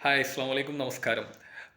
Hi അസ്സാം വലൈക്കും നമസ്കാരം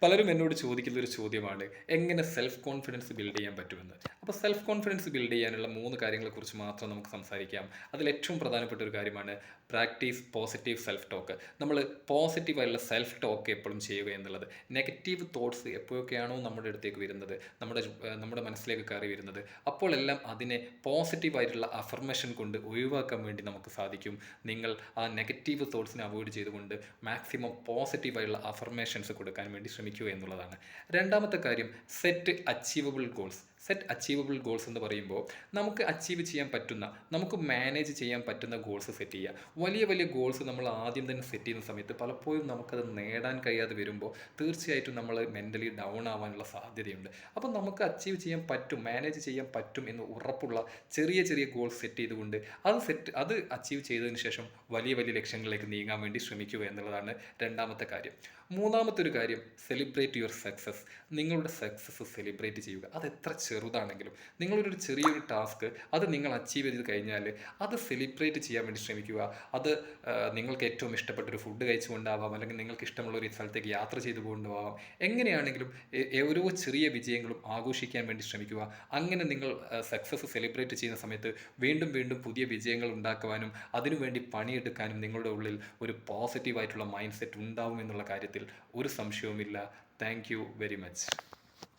പലരും എന്നോട് ചോദിക്കുന്ന ഒരു ചോദ്യമാണ് എങ്ങനെ സെൽഫ് കോൺഫിഡൻസ് ബിൽഡ് ചെയ്യാൻ പറ്റുമെന്ന്? അപ്പോൾ സെൽഫ് കോൺഫിഡൻസ് ബിൽഡ് ചെയ്യാനുള്ള മൂന്ന് കാര്യങ്ങളെക്കുറിച്ച് മാത്രം നമുക്ക് സംസാരിക്കാം. അതിൽ ഏറ്റവും പ്രധാനപ്പെട്ട ഒരു കാര്യമാണ് പ്രാക്ടീസ് പോസിറ്റീവ് സെൽഫ് ടോക്ക് നമ്മൾ പോസിറ്റീവായുള്ള സെൽഫ് ടോക്ക് എപ്പോഴും ചെയ്യുക എന്നുള്ളത്. നെഗറ്റീവ് തോട്ട്സ് എപ്പോഴൊക്കെയാണോ നമ്മുടെ അടുത്തേക്ക് വരുന്നത് നമ്മുടെ നമ്മുടെ മനസ്സിലേക്ക് കയറി വരുന്നത് അപ്പോഴെല്ലാം അതിനെ പോസിറ്റീവായിട്ടുള്ള അഫർമേഷൻ കൊണ്ട് ഒഴിവാക്കാൻ വേണ്ടി നമുക്ക് സാധിക്കും. നിങ്ങൾ ആ നെഗറ്റീവ് തോട്ട്സിനെ അവോയ്ഡ് ചെയ്തുകൊണ്ട് മാക്സിമം പോസിറ്റീവായുള്ള അഫർമേഷൻസ് കൊടുക്കാൻ വേണ്ടി ശ്രമിക്കുക എന്നുള്ളതാണ്. രണ്ടാമത്തെ കാര്യം set achievable goals set achievable goals എന്ന് പറയുമ്പോൾ നമുക്ക് അച്ചീവ് ചെയ്യാൻ പറ്റുന്ന നമുക്ക് മാനേജ് ചെയ്യാൻ പറ്റുന്ന ഗോൾസ് സെറ്റ് ചെയ്യുക. വലിയ വലിയ ഗോൾസ് നമ്മൾ ആദ്യം തന്നെ സെറ്റ് ചെയ്യുന്ന സമയത്ത് പലപ്പോഴും നമുക്കത് നേടാൻ കഴിയാതെ വരുമ്പോൾ തീർച്ചയായിട്ടും നമ്മൾ മെന്റലി ഡൗൺ ആവാനുള്ള സാധ്യതയുണ്ട്. അപ്പോൾ നമുക്ക് അച്ചീവ് ചെയ്യാൻ പറ്റും മാനേജ് ചെയ്യാൻ പറ്റും എന്ന് ഉറപ്പുള്ള ചെറിയ ചെറിയ ഗോൾസ് സെറ്റ് ചെയ്തുകൊണ്ട് അത് സെറ്റ് അത് അച്ചീവ് ചെയ്തതിന് ശേഷം വലിയ വലിയ ലക്ഷ്യങ്ങളിലേക്ക് നീങ്ങാൻ വേണ്ടി ശ്രമിക്കുക എന്നുള്ളതാണ് രണ്ടാമത്തെ കാര്യം. മൂന്നാമത്തെ ഒരു കാര്യം സെലിബ്രേറ്റ് യുവർ സക്സസ് നിങ്ങളുടെ സക്സസ് സെലിബ്രേറ്റ് ചെയ്യുക. അത് എത്ര ചെറുതാണെങ്കിലും നിങ്ങളൊരു ചെറിയൊരു ടാസ്ക് അത് നിങ്ങൾ അച്ചീവ് ചെയ്ത് കഴിഞ്ഞാൽ അത് സെലിബ്രേറ്റ് ചെയ്യാൻ വേണ്ടി ശ്രമിക്കുക. അത് നിങ്ങൾക്ക് ഏറ്റവും ഇഷ്ടപ്പെട്ട ഒരു ഫുഡ് കഴിച്ചുകൊണ്ടാവാം അല്ലെങ്കിൽ നിങ്ങൾക്ക് ഇഷ്ടമുള്ള ഒരു സ്ഥലത്തേക്ക് യാത്ര ചെയ്തു കൊണ്ടുപോകാം എങ്ങനെയാണെങ്കിലും ഓരോ ചെറിയ വിജയങ്ങളും ആഘോഷിക്കാൻ വേണ്ടി ശ്രമിക്കുക. അങ്ങനെ നിങ്ങൾ സക്സസ് സെലിബ്രേറ്റ് ചെയ്യുന്ന സമയത്ത് വീണ്ടും വീണ്ടും പുതിയ വിജയങ്ങൾ ഉണ്ടാക്കുവാനും അതിനുവേണ്ടി പണിയെടുക്കാനും നിങ്ങളുടെ ഉള്ളിൽ ഒരു പോസിറ്റീവായിട്ടുള്ള മൈൻഡ് സെറ്റ് ഉണ്ടാവും എന്നുള്ള കാര്യത്തിൽ ഒരു സംശയവുമില്ല. Thank you very much